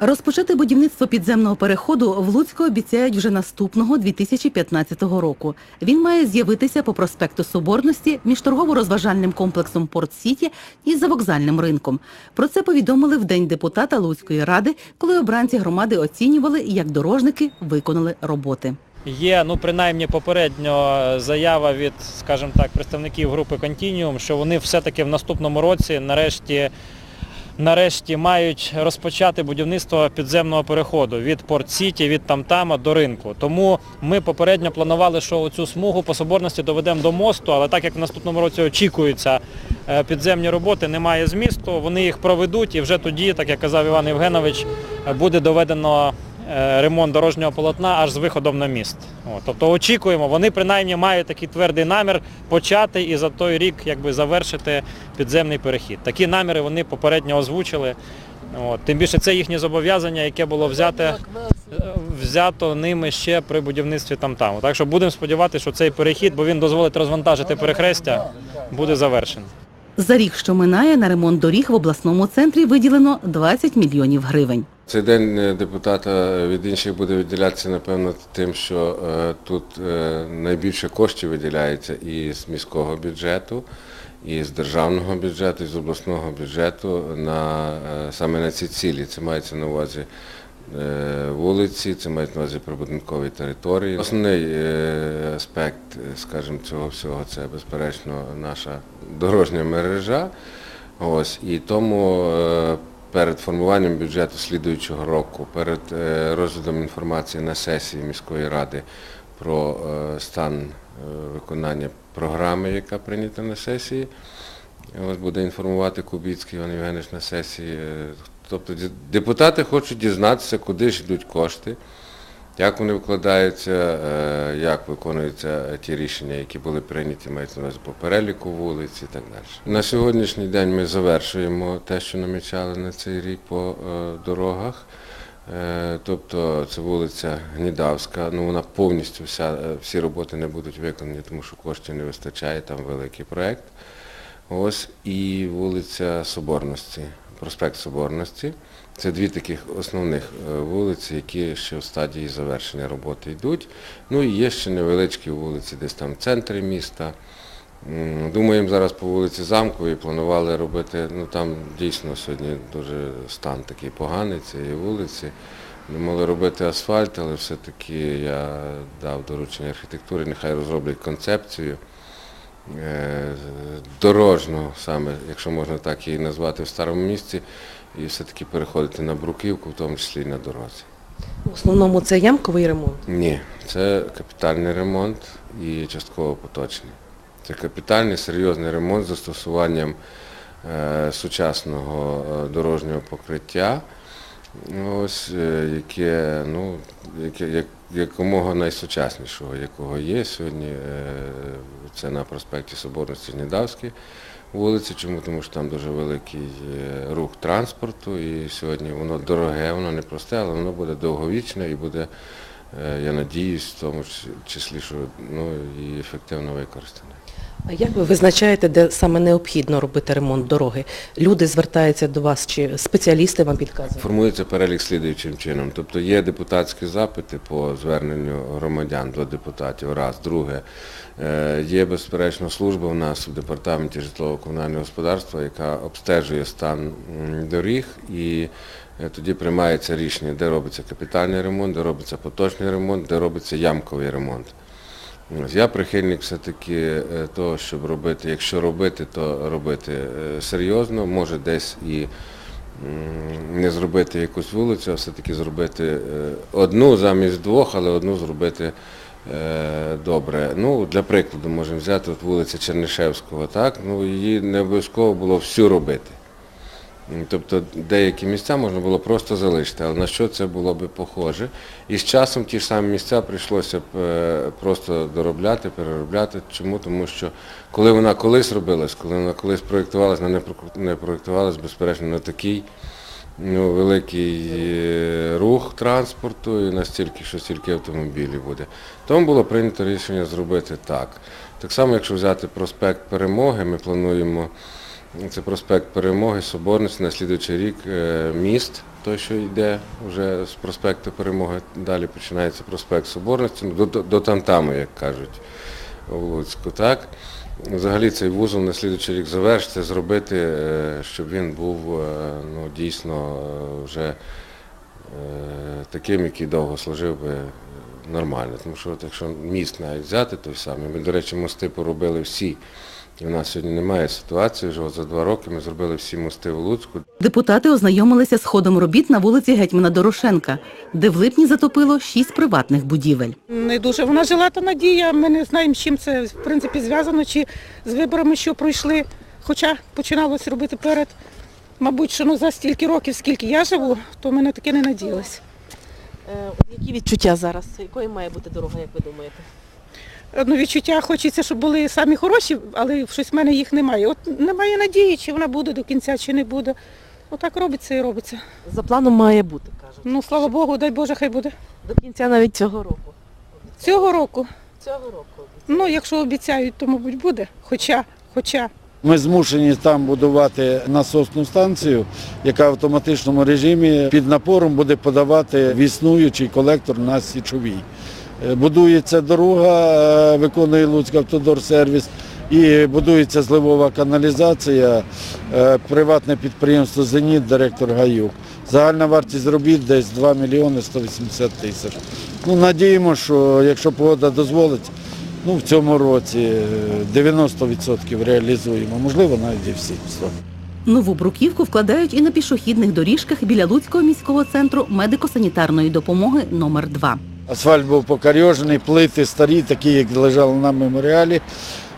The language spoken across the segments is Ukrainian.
Розпочати будівництво підземного переходу в Луцьку обіцяють вже наступного 2015 року. Він має з'явитися по проспекту Соборності між торгово-розважальним комплексом Порт Сіті і завокзальним ринком. Про це повідомили в день депутата Луцької ради, коли обранці громади оцінювали, як дорожники виконали роботи. Є, ну принаймні попередньо заява від, скажімо так, представників групи Контініум, що вони все-таки в наступному році нарешті, нарешті мають розпочати будівництво підземного переходу від Порт Сіті, від Тамтама до ринку. Тому ми попередньо планували, що цю смугу по соборності доведемо до мосту, але так як в наступному році очікуються е, підземні роботи, немає змісту, вони їх проведуть і вже тоді, так як казав Іван Євгенович, е, буде доведено ремонт дорожнього полотна аж з виходом на міст. От, тобто очікуємо, вони принаймні мають такий твердий намір почати і за той рік якби завершити підземний перехід. Такі наміри вони попередньо озвучили. От, тим більше це їхнє зобов'язання, яке було взяте, е, взято ними ще при будівництві там-таму. Так що будемо сподіватися, що цей перехід, бо він дозволить розвантажити перехрестя, буде завершений. За рік, що минає, на ремонт доріг в обласному центрі виділено 20 мільйонів гривень. Цей день е, депутата від інших буде виділятися, напевно, тим, що е, тут е, найбільше коштів виділяється і з міського бюджету, і з державного бюджету, і з обласного бюджету на, саме на ці цілі. Це мається на увазі вулиці, це мається на увазі прибудинкові території. Основний аспект, скажімо, цього всього це, безперечно, наша дорожня мережа. Ось, і тому перед формуванням бюджету слідуючого року, перед е, розглядом інформації на сесії міської ради про е, стан е, виконання програми, яка прийнята на сесії, буде інформувати Кубіцький Іван Євгенович на сесії. Тобто депутати хочуть дізнатися, куди ж йдуть кошти, як вони вкладаються, е, як виконуються ті рішення, які були прийняті, мається на по переліку вулиць і так далі. На сьогоднішній день ми завершуємо те, що намічали на цей рік по е, дорогах. Е, Тобто це вулиця Гнідавська, ну вона повністю вся, всі роботи не будуть виконані, тому що коштів не вистачає, там великий проєкт. Ось і вулиця Соборності, проспект Соборності. Це дві таких основних е, вулиці, які ще в стадії завершення роботи йдуть. Ну і є ще невеличкі вулиці, десь там в центрі міста. Думаємо зараз по вулиці Замковій, планували робити, ну там дійсно сьогодні дуже стан такий поганий цієї вулиці. Думали робити асфальт, але все-таки я дав доручення архітектури, нехай розроблять концепцію е, дорожну, саме, якщо можна так її назвати, в старому місці, і все-таки переходити на бруківку, в тому числі і на дорозі. В основному це ямковий ремонт. Ні, це капітальний ремонт і частково поточний. Це капітальний серйозний ремонт з застосуванням е, сучасного е, дорожнього покриття, ось, е, яке, ну, яке, як, якомога найсучаснішого, якого є сьогодні. Це на проспекті Соборності Гнідавській вулиці. Чому? Тому що там дуже великий е, рух транспорту і сьогодні воно дороге, воно не просте, але воно буде довговічне і буде, я надіюсь, в тому числі, що ну, і ефективно використане. А як ви визначаєте, де саме необхідно робити ремонт дороги? Люди звертаються до вас чи спеціалісти вам підказують? Формується перелік слідуючим чином. Тобто є депутатські запити по зверненню громадян до депутатів, раз. Друге, е, є безперечно служба у нас в департаменті житлово-комунального господарства, яка обстежує стан доріг і е, тоді приймається рішення, де робиться капітальний ремонт, де робиться поточний ремонт, де робиться ямковий ремонт. Я прихильник все-таки е, того, щоб робити, якщо робити, то робити е, серйозно, може десь і не зробити якусь вулицю, а все-таки зробити е, одну замість двох, але одну зробити е, добре. Ну, для прикладу можемо взяти от вулиця Чернишевського, так? Ну, її не обов'язково було всю робити. Тобто деякі місця можна було просто залишити, але на що це було би похоже. І з часом ті ж самі місця прийшлося б е, просто доробляти, переробляти. Чому? Тому що коли вона колись робилась, коли вона колись проєктувалась, вона не про- проєктувалась, безперечно, на такий ну, великий е, рух транспорту і настільки, що стільки автомобілів буде. Тому було прийнято рішення зробити так. Так само, якщо взяти проспект Перемоги, ми плануємо Це проспект Перемоги, Соборності, на слідуючий рік е, міст, той, що йде вже з проспекту Перемоги. Далі починається проспект Соборності, ну, до, до, до Тамтаму, як кажуть у Луцьку. Так? Взагалі цей вузол на слідуючий рік завершиться, зробити, е, щоб він був е, ну, дійсно вже таким, який довго служив би нормально. Тому що от якщо міст навіть взяти той самий, ми, до речі, мости поробили всі. І в нас сьогодні немає ситуації, вже за два роки ми зробили всі мости в Луцьку. Депутати ознайомилися з ходом робіт на вулиці Гетьмана Дорошенка, де в липні затопило шість приватних будівель. Не дуже. Вона жила та надія. Ми не знаємо, з чим це в принципі зв'язано, чи з виборами, що пройшли. Хоча починалося робити перед, мабуть, що ну, за стільки років, скільки я живу, то ми на таке не надіялися. Е, Які відчуття зараз? Якою має бути дорога, як ви думаєте? Одно відчуття хочеться, щоб були самі хороші, але щось в мене їх немає. От немає надії, чи вона буде до кінця, чи не буде. Отак робиться і робиться. За планом має бути, кажуть. Ну, слава Богу, дай Боже, хай буде. До кінця навіть цього року. Цього року. Цього року. Ну, якщо обіцяють, то, мабуть, буде. Хоча, хоча. Ми змушені там будувати насосну станцію, яка в автоматичному режимі під напором буде подавати в існуючий колектор на січовій. Е, Будується дорога, е, виконує Луцький автодорсервіс, і будується зливова каналізація, е, приватне підприємство Зеніт, директор Гаюк. Загальна вартість робіт десь 2 мільйони 180 тисяч. Ну, надіємо, що якщо погода дозволить, Ну, в цьому році е, 90% реалізуємо, можливо, навіть і всі. Нову бруківку вкладають і на пішохідних доріжках біля Луцького міського центру медико-санітарної допомоги номер 2 Асфальт був покарьожений, плити старі, такі, як лежали на меморіалі.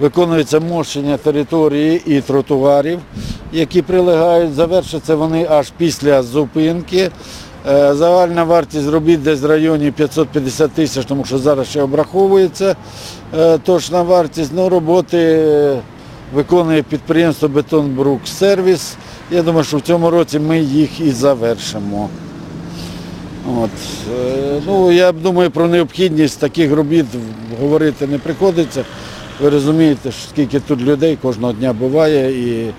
Виконується мощення території і тротуарів, які прилегають. Завершаться вони аж після зупинки. Е, Загальна вартість робіт десь в районі 550 тисяч, тому що зараз ще обраховується е, точна вартість. Ну, роботи е, виконує підприємство Бетонбрук Сервіс. Я думаю, що в цьому році ми їх і завершимо. От. Ну, я думаю, про необхідність таких робіт говорити не приходиться. Ви розумієте, скільки тут людей кожного дня буває і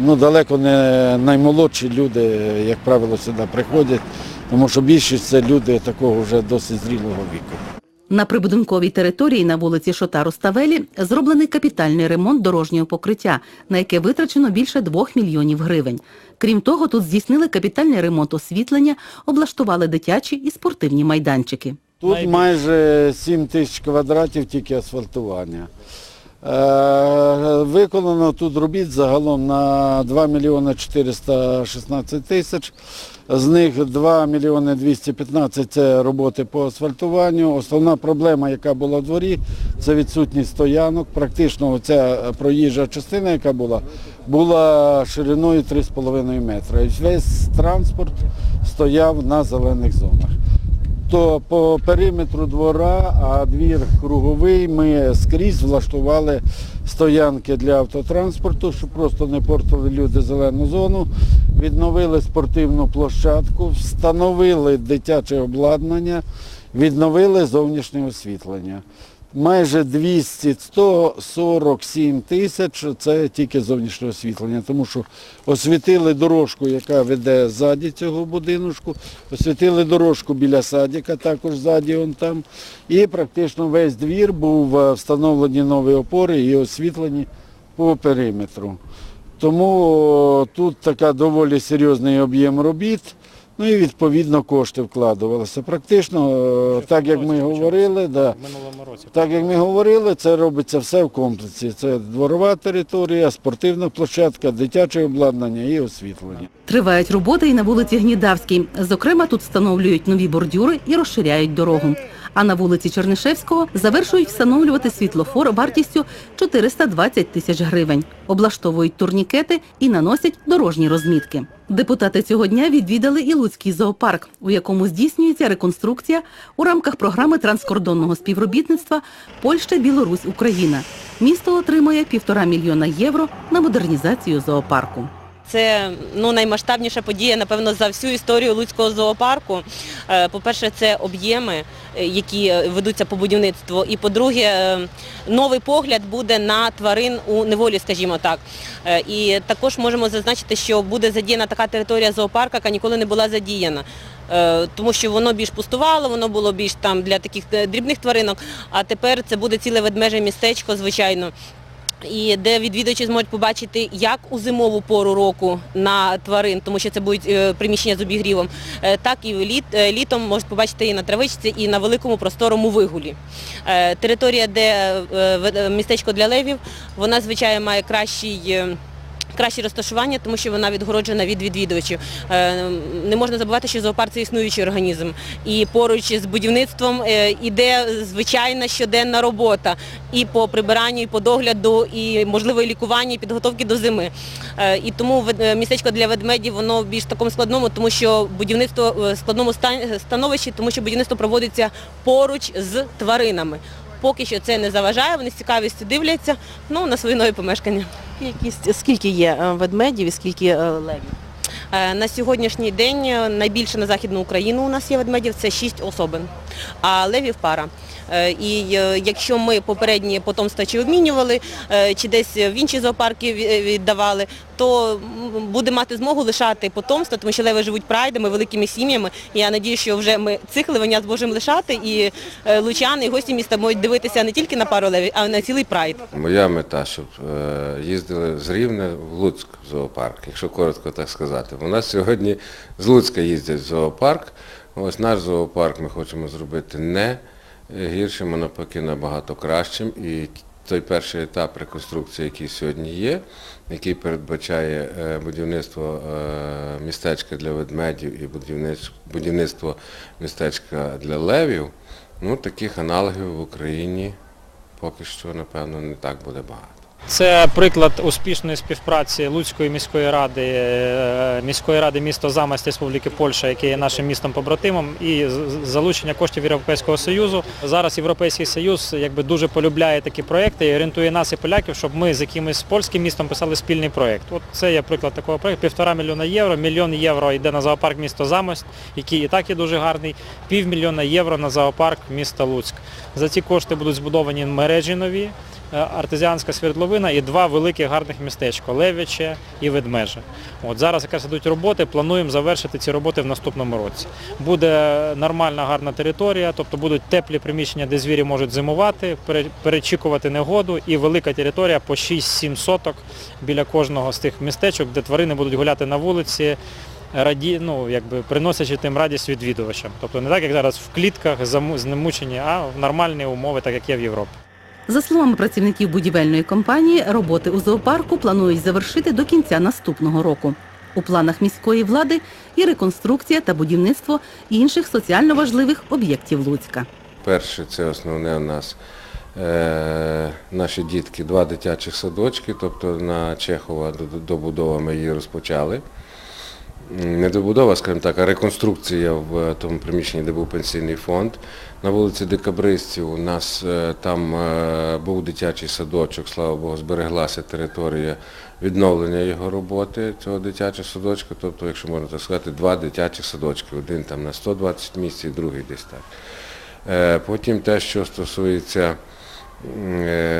ну, далеко не наймолодші люди, як правило, сюди приходять, тому що більшість це люди такого вже досить зрілого віку. На прибудинковій території на вулиці Шотару Ставелі зроблений капітальний ремонт дорожнього покриття, на яке витрачено більше 2 мільйонів гривень. Крім того, тут здійснили капітальний ремонт освітлення, облаштували дитячі і спортивні майданчики. Тут майже 7 тисяч квадратів тільки асфальтування. Е, Виконано тут робіт загалом на 2 мільйони 416 тисяч. З них 2 мільйони 215 – це роботи по асфальтуванню. Основна проблема, яка була в дворі, це відсутність стоянок. Практично ця проїжджа частина, яка була, була шириною 3,5 метра. І весь транспорт стояв на зелених зонах то по периметру двора, а двір круговий, ми скрізь влаштували стоянки для автотранспорту, щоб просто не портили люди зелену зону. Відновили спортивну площадку, встановили дитяче обладнання, відновили зовнішнє освітлення. Майже 200, 147 тисяч це тільки зовнішнє освітлення, тому що освітили дорожку, яка веде ззаді цього будиночку, освітили дорожку біля садика, також ззаді он там. І практично весь двір був е, встановлені нові опори і освітлені по периметру. Тому тут така доволі серйозний об'єм робіт. Ну і відповідно кошти вкладувалися. Практично, е, так як ми говорили, да, році. так як ми говорили, це робиться все в комплексі. Це дворова територія, спортивна площадка, дитяче обладнання і освітлення. Тривають роботи і на вулиці Гнідавській. Зокрема, тут встановлюють нові бордюри і розширяють дорогу. А на вулиці Чернишевського завершують встановлювати світлофор вартістю 420 тисяч гривень. Облаштовують турнікети і наносять дорожні розмітки. Депутати цього дня відвідали і Луцький зоопарк, у якому здійснюється реконструкція у рамках програми транскордонного співробітництва Польща, Білорусь, Україна. Місто отримує півтора мільйона євро на модернізацію зоопарку. Це ну, наймасштабніша подія, напевно, за всю історію Луцького зоопарку. Е, По-перше, це об'єми, е, які е, ведуться по будівництву. І по-друге, новий погляд буде на тварин у неволі, скажімо так. І також можемо зазначити, що буде задіяна така територія зоопарка, яка ніколи не була задіяна. Тому що воно більш пустувало, воно було більш там для таких дрібних тваринок, а тепер це буде ціле ведмеже містечко, звичайно. І де відвідувачі зможуть побачити як у зимову пору року на тварин, тому що це будуть е, приміщення з обігрівом, е, так і е, літом можуть побачити і на травичці, і на великому просторому вигулі. Територія, де містечко для левів, вона звичайно має кращий. Е, Краще розташування, тому що вона відгороджена від відвідувачів. Е, Не можна забувати, що зоопарк це існуючий організм. І поруч з будівництвом е, іде звичайна щоденна робота і по прибиранню, і по догляду, і можливо і лікування, і підготовки до зими. Е, І тому е, містечко для ведмедів воно в більш такому складному, тому що будівництво е, в складному становищі, тому що будівництво проводиться поруч з тваринами. Поки що це не заважає, вони з цікавістю дивляться ну, на свої нові помешкання. Кількість, скільки є е, ведмедів і скільки е, левів? Е, На сьогоднішній день найбільше на Західну Україну у нас є ведмедів, це 6 особин, а левів пара. Е, І е, якщо ми попередні потомства чи обмінювали, е, чи десь в інші зоопарки віддавали, то буде мати змогу лишати потомство, тому що леви живуть прайдами, великими сім'ями. І я надію, що вже ми цих левенят зможемо лишати, і лучани, і гості міста можуть дивитися не тільки на пару левів, а й на цілий прайд. Моя мета, щоб їздили з Рівне в Луцьк в зоопарк, якщо коротко так сказати. У нас сьогодні з Луцька їздять в зоопарк. Ось наш зоопарк ми хочемо зробити не гіршим, а навпаки набагато кращим. І той перший етап реконструкції, який сьогодні є, який передбачає е, будівництво е, містечка для ведмедів і будівництво містечка для левів, ну таких аналогів в Україні поки що, напевно, не так буде багато. Це приклад успішної співпраці Луцької міської ради, е, міської ради міста Заместь Республіки Польща, яке є нашим містом побратимом, і залучення коштів Європейського Союзу. Зараз Європейський Союз якби дуже полюбляє такі проекти і орієнтує нас і поляків, щоб ми з якимось польським містом писали спільний проект. От це є приклад такого проекту. Півтора мільйона євро, мільйон євро йде на зоопарк місто Замость, який і так є дуже гарний. Півмільйона євро на зоопарк міста Луцьк. За ці кошти будуть збудовані мережі нові. Е, артезіанська свердловина і два великих гарних містечка Левіче і Ведмеже. От зараз якраз ідуть роботи, плануємо завершити ці роботи в наступному році. Буде нормальна гарна територія, тобто будуть теплі приміщення, де звірі можуть зимувати, пере- перечікувати негоду і велика територія по 6-7 соток біля кожного з тих містечок, де тварини будуть гуляти на вулиці. Раді, ну, якби приносячи тим радість відвідувачам. Тобто не так, як зараз в клітках знемучені, а в нормальні умови, так як є в Європі. За словами працівників будівельної компанії, роботи у зоопарку планують завершити до кінця наступного року. У планах міської влади і реконструкція та будівництво інших соціально важливих об'єктів Луцька. Перше, це основне у нас е, наші дітки, два дитячих садочки, тобто на Чехова до- добудова ми її розпочали. М, Не добудова, скажімо так, а реконструкція в тому приміщенні, де був пенсійний фонд. На вулиці Декабристів у нас е, там е, був дитячий садочок, слава Богу, збереглася територія відновлення його роботи, цього дитячого садочка. Тобто, якщо можна так сказати, два дитячих садочки. Один там на 120 місць і другий десь так. Е, Потім те, що стосується е,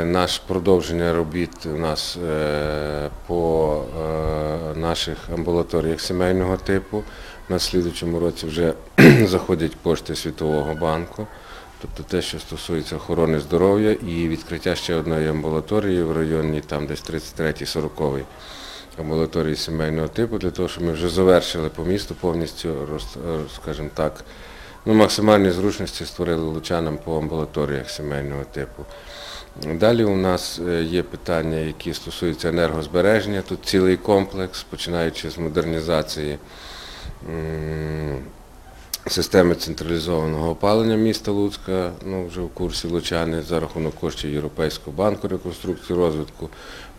наш продовження робіт у нас е, по е, наших амбулаторіях сімейного типу. На слідучому році вже заходять кошти Світового банку. Тобто те, що стосується охорони здоров'я і відкриття ще одної амбулаторії в районі там десь 33-40 амбулаторії сімейного типу, для того, щоб ми вже завершили по місту повністю, е, скажімо так, ну, максимальні зручності створили лучанам по амбулаторіях сімейного типу. Далі у нас е, є питання, які стосуються енергозбереження. Тут цілий комплекс, починаючи з модернізації системи централізованого опалення міста Луцька, ну вже в курсі Лучани за рахунок коштів Європейського банку реконструкції розвитку.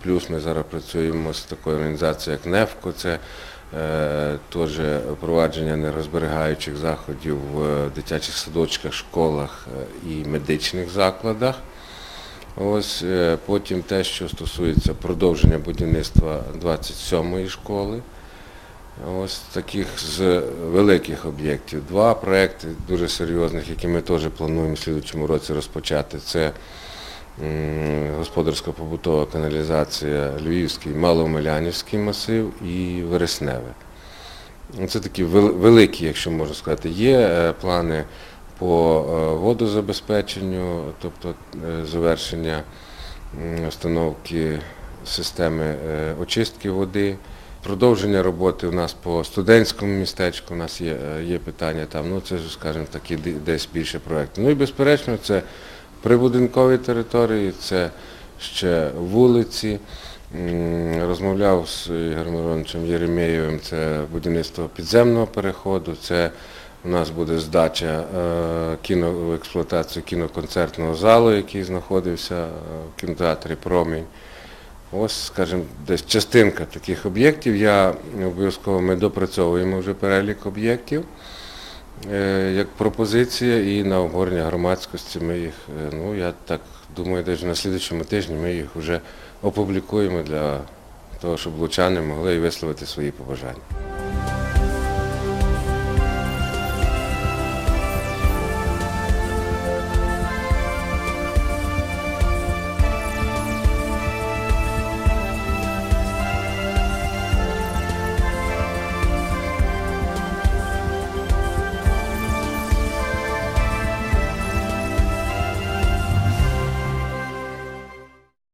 Плюс ми зараз працюємо з такою організацією, як НЕФКО, це теж впровадження енергозберігаючих заходів в дитячих садочках, школах е, і медичних закладах. Ось е, потім те, що стосується продовження будівництва 27-ї школи. Ось таких з великих об'єктів. Два проекти дуже серйозних, які ми теж плануємо в слідчому році розпочати. Це м, господарсько-побутова каналізація Львівський, Маломилянівський масив і Вересневе. Це такі великі, якщо можна сказати. Є е, плани по е, водозабезпеченню, тобто е, завершення установки системи очистки води. Продовження роботи у нас по студентському містечку, у нас є, є питання там, ну це ж, скажімо, такі десь більше проєкти. Ну і безперечно, це прибудинкові території, це ще вулиці. Розмовляв з Ігорем Мироновичем Єремєєвим, це будівництво підземного переходу, це у нас буде здача е, кіно, в експлуатацію кіноконцертного залу, який знаходився е, в кінотеатрі Промінь. Ось, скажімо, десь частинка таких об'єктів. Я обов'язково ми допрацьовуємо вже перелік об'єктів як пропозиція і на обговорення громадськості ми їх, е, ну я так думаю, десь на слідчому тижні ми їх вже опублікуємо для того, щоб лучани могли висловити свої побажання.